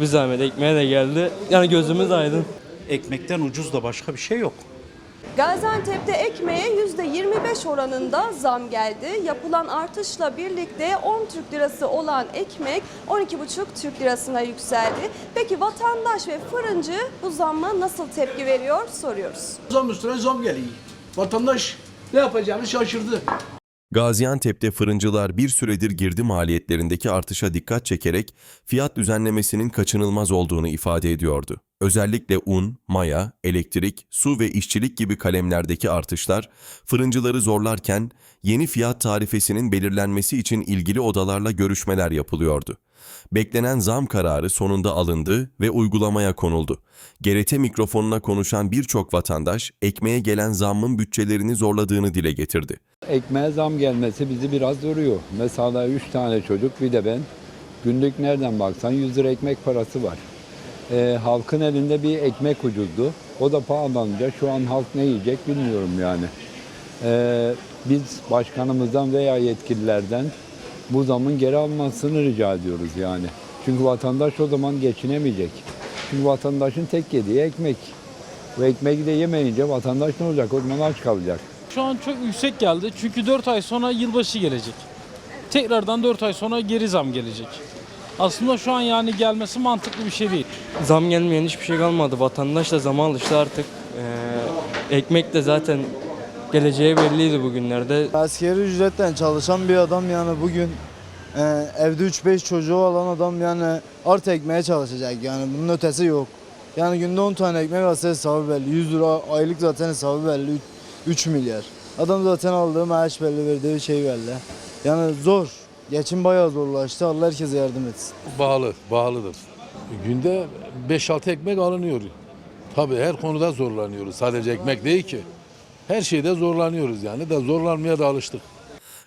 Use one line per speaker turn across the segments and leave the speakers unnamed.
Bir zahmet ekmeğe de geldi. Yani gözümüz aydın.
Ekmekten ucuz da başka bir şey yok.
Gaziantep'te ekmeğe %25 oranında zam geldi. Yapılan artışla birlikte 10 Türk lirası olan ekmek 12,5 Türk lirasına yükseldi. Peki vatandaş ve fırıncı bu zamma nasıl tepki veriyor soruyoruz.
Zam üstüne zam geliyor. Vatandaş ne yapacağını şaşırdı.
Gaziantep'te fırıncılar bir süredir girdi maliyetlerindeki artışa dikkat çekerek fiyat düzenlemesinin kaçınılmaz olduğunu ifade ediyordu. Özellikle un, maya, elektrik, su ve işçilik gibi kalemlerdeki artışlar fırıncıları zorlarken yeni fiyat tarifesinin belirlenmesi için ilgili odalarla görüşmeler yapılıyordu. Beklenen zam kararı sonunda alındı ve uygulamaya konuldu. GRT mikrofonuna konuşan birçok vatandaş ekmeğe gelen zammın bütçelerini zorladığını dile getirdi.
Ekmeğe zam gelmesi bizi biraz yoruyor. Mesela 3 tane çocuk bir de ben. Günlük nereden baksan 100 lira ekmek parası var. Ee, halkın elinde bir ekmek ucuzdu. O da pahalanınca şu an halk ne yiyecek bilmiyorum yani. Ee, biz başkanımızdan veya yetkililerden bu zamın geri almasını rica ediyoruz yani. Çünkü vatandaş o zaman geçinemeyecek. Çünkü vatandaşın tek yediği ekmek. Ve ekmeği de yemeyince vatandaş ne olacak? O zaman aç kalacak.
Şu an çok yüksek geldi çünkü 4 ay sonra yılbaşı gelecek. Tekrardan 4 ay sonra geri zam gelecek. Aslında şu an yani gelmesi mantıklı bir şey değil.
Zam gelmeyen hiçbir şey kalmadı. Vatandaş da zama alıştı artık. Ee, ekmek de zaten geleceği belliydi bugünlerde.
Askeri ücretten çalışan bir adam yani bugün e, evde 3-5 çocuğu olan adam yani artı ekmeğe çalışacak yani bunun ötesi yok. Yani günde 10 tane ekmek alsa hesabı belli. 100 lira aylık zaten hesabı belli. 3 milyar. Adam zaten aldığı maaş belli, verdiği şey belli. Yani zor. Geçim bayağı zorlaştı. Allah herkese yardım etsin.
Bağlı, bağlıdır. Günde 5-6 ekmek alınıyor. Tabii her konuda zorlanıyoruz. Sadece ekmek değil ki. Her şeyde zorlanıyoruz yani de zorlanmaya da alıştık.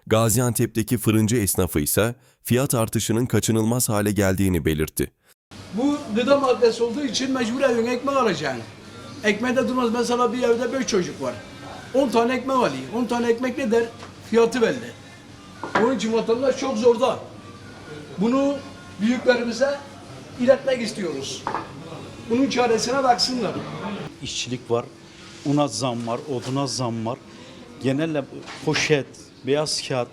Gaziantep'teki fırıncı esnafı ise fiyat artışının kaçınılmaz hale geldiğini belirtti.
Bu gıda maddesi olduğu için mecbur evine ekmek alacaksın. Ekmeğde durmaz. Mesela bir evde 5 çocuk var. 10 tane ekmek alıyor. 10 tane ekmek ne der? Fiyatı belli. Onun için vatandaş çok zorda. Bunu büyüklerimize iletmek istiyoruz. Bunun çaresine baksınlar.
İşçilik var, una zam var, oduna zam var. Genelde poşet, beyaz kağıt,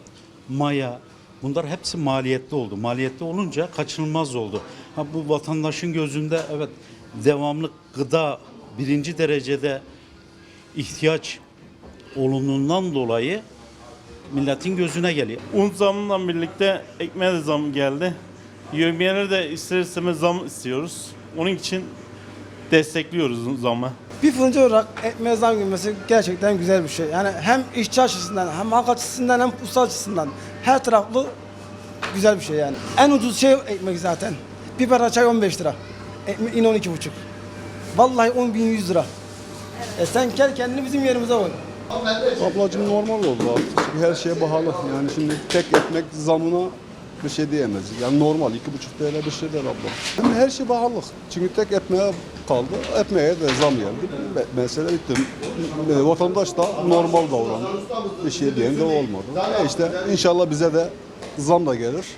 maya bunlar hepsi maliyetli oldu. Maliyetli olunca kaçınılmaz oldu. Ha, bu vatandaşın gözünde evet devamlı gıda birinci derecede ihtiyaç olunduğundan dolayı milletin gözüne geliyor.
Un zamından birlikte ekmeğe de zam geldi. Yövmiyelere de ister istemez zam istiyoruz. Onun için destekliyoruz zamı.
Bir fırıncı olarak ekmeğe zam gelmesi gerçekten güzel bir şey. Yani hem işçi açısından hem halk açısından hem usta açısından her taraflı güzel bir şey yani. En ucuz şey ekmek zaten. Bir para çay 15 lira. Ekmek yine 12,5. Vallahi 10.100 lira. E sen gel kendini bizim yerimize koy.
Ablacığım normal oldu artık. Çünkü her şeye pahalı. Yani şimdi tek ekmek zamına bir şey diyemez. Yani normal iki buçuk TL bir şey der abla. Hem her şey pahalı. Çünkü tek ekmeğe kaldı. Ekmeğe de zam geldi. Me- Mesele bitti. E, Vatandaş da normal davrandı. Bir şey diyen de olmadı. E işte inşallah bize de zam da gelir.